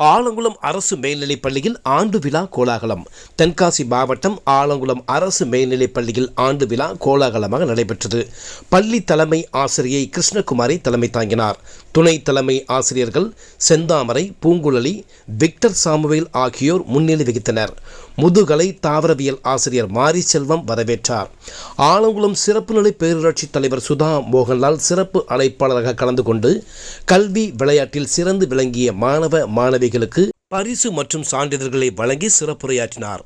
ஆலங்குளம் அரசு மேல்நிலைப் பள்ளியில் ஆண்டு விழா கோலாகலம். தென்காசி மாவட்டம் ஆலங்குளம் அரசு மேல்நிலைப் பள்ளியில் ஆண்டு விழா கோலாகலமாக நடைபெற்றது. பள்ளி தலைமை ஆசிரியை கிருஷ்ணகுமாரி தலைமை தாங்கினார். துணை தலைமை ஆசிரியர்கள் செந்தாமரை பூங்குழலி விக்டர் சாமுவேல் ஆகியோர் முன்னிலை வகித்தனர். முதுகலை தாவரவியல் ஆசிரியர் மாரி செல்வம் வரவேற்றார். ஆலங்குளம் சிறப்பு நிலை பேரூராட்சி தலைவர் சுதா மோகன்லால் சிறப்பு அழைப்பாளராக கலந்து கொண்டு கல்வி விளையாட்டில் சிறந்து விளங்கிய மாணவ மாணவிகளுக்கு பரிசு மற்றும் சான்றிதழ்களை வழங்கி சிறப்புரையாற்றினார்.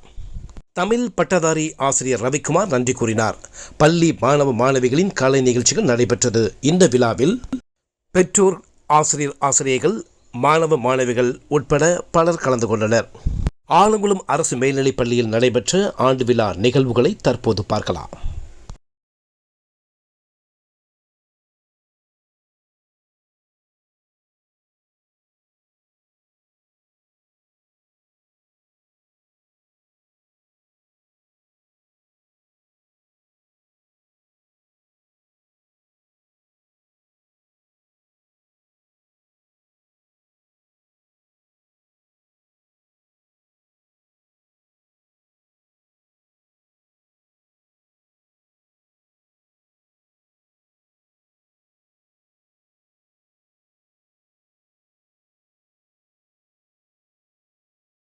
தமிழ் பட்டதாரி ஆசிரியர் ரவிக்குமார் நன்றி கூறினார். பள்ளி மாணவ மாணவிகளின் கலை நிகழ்ச்சிகள் நடைபெற்றது. இந்த விழாவில் பெற்றோர் ஆசிரியர் ஆசிரியர்கள் மாணவ மாணவிகள் உட்பட பலர் கலந்து கொண்டனர். ஆலங்குளம் அரசு மேல்நிலைப் பள்ளியில் நடைபெற்ற ஆண்டு விழா நிகழ்வுகளை தற்போது பார்க்கலாம்.